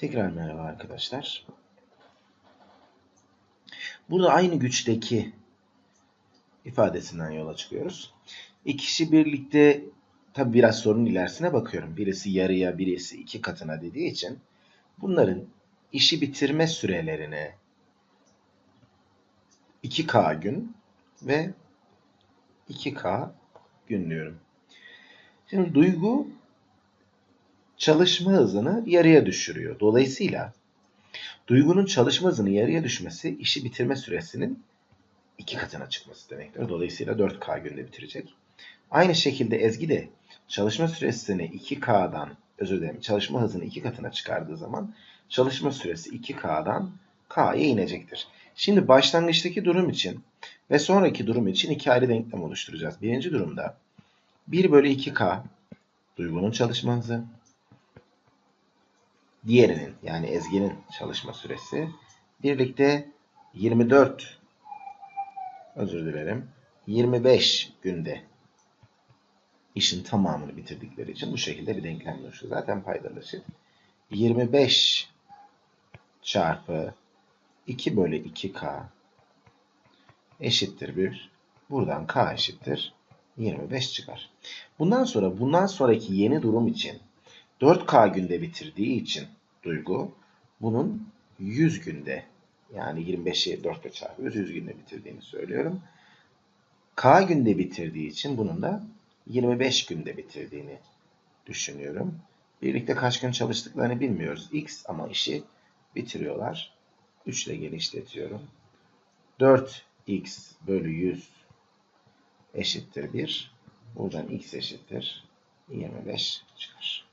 Tekrar merhaba arkadaşlar. Burada aynı güçteki ifadesinden yola çıkıyoruz. İkisi birlikte tabi biraz sorunun ilerisine bakıyorum. Birisi yarıya, birisi iki katına dediği için bunların işi bitirme sürelerine 2K gün ve 2K gün diyorum. Şimdi duygu çalışma hızını yarıya düşürüyor. Dolayısıyla duygunun çalışma hızının yarıya düşmesi işi bitirme süresinin iki katına çıkması demektir. Dolayısıyla 4K günde bitirecek. Aynı şekilde Ezgi de çalışma süresini 2K'dan özür dilerim çalışma hızını 2 katına çıkardığı zaman çalışma süresi 2K'dan K'ya inecektir. Şimdi başlangıçtaki durum için ve sonraki durum için iki ayrı denklem oluşturacağız. Birinci durumda 1 bölü 2K duygunun çalışma hızı diğerinin yani Ezgi'nin çalışma süresi birlikte 24 özür dilerim 25 günde işin tamamını bitirdikleri için bu şekilde bir denklem oluşuyor. Zaten paydalar eşit. 25 çarpı 2 bölü 2K eşittir 1. Buradan K eşittir 25 çıkar. Bundan sonra bundan sonraki yeni durum için 4K günde bitirdiği için duygu bunun 100 günde yani 25'i 4 ile çarpıyoruz 100 günde bitirdiğini söylüyorum. K günde bitirdiği için bunun da 25 günde bitirdiğini düşünüyorum. Birlikte kaç gün çalıştıklarını bilmiyoruz. X ama işi bitiriyorlar. 3 ile genişletiyorum. 4x bölü 100 eşittir 1. Buradan x eşittir 25 çıkar.